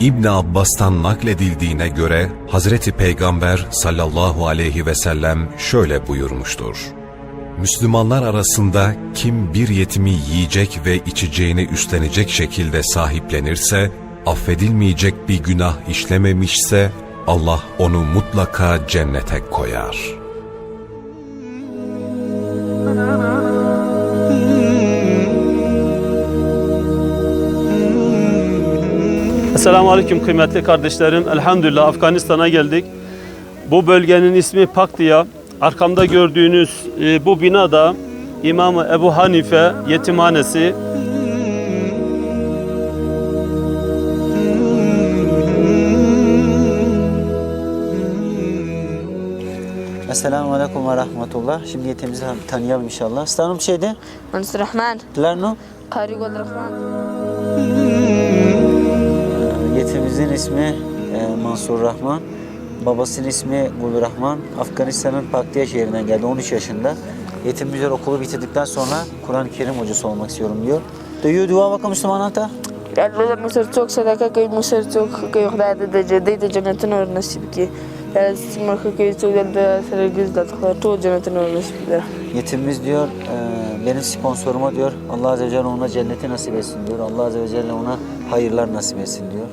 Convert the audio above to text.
İbn Abbas'tan nakledildiğine göre Hazreti Peygamber sallallahu aleyhi ve sellem şöyle buyurmuştur. Müslümanlar arasında kim bir yetimi yiyecek ve içeceğini üstlenecek şekilde sahiplenirse, affedilmeyecek bir günah işlememişse Allah onu mutlaka cennete koyar. Selamun Aleyküm kıymetli kardeşlerim. Elhamdülillah Afganistan'a geldik. Bu bölgenin ismi Paktiya. Arkamda gördüğünüz e, bu binada İmam Ebu Hanife yetimhanesi. Esselamu Aleyküm ve Rahmetullah. Şimdi yetimizi tanıyalım inşallah. Stanım şeyde? Mansur Rahman. Lerno? Karigol Rahman. Milletimizin ismi e, Mansur Rahman. Babasının ismi Gul Rahman. Afganistan'ın Paktiya şehrinden geldi 13 yaşında. Yetim Güzel okulu bitirdikten sonra Kur'an-ı Kerim hocası olmak istiyorum diyor. Do dua bakalım Müslüman hata? Allah mısır çok sadaka kay mısır çok kay hudayda da ceddi de cennetin or nasip ki. Yani mırkı kay çok da sarı gözdat kadar çok cennetin or nasip ki. Yetimimiz diyor e, benim sponsoruma diyor Allah Azze ve Celle ona cenneti nasip etsin diyor. Allah Azze ve Celle ona hayırlar nasip etsin diyor.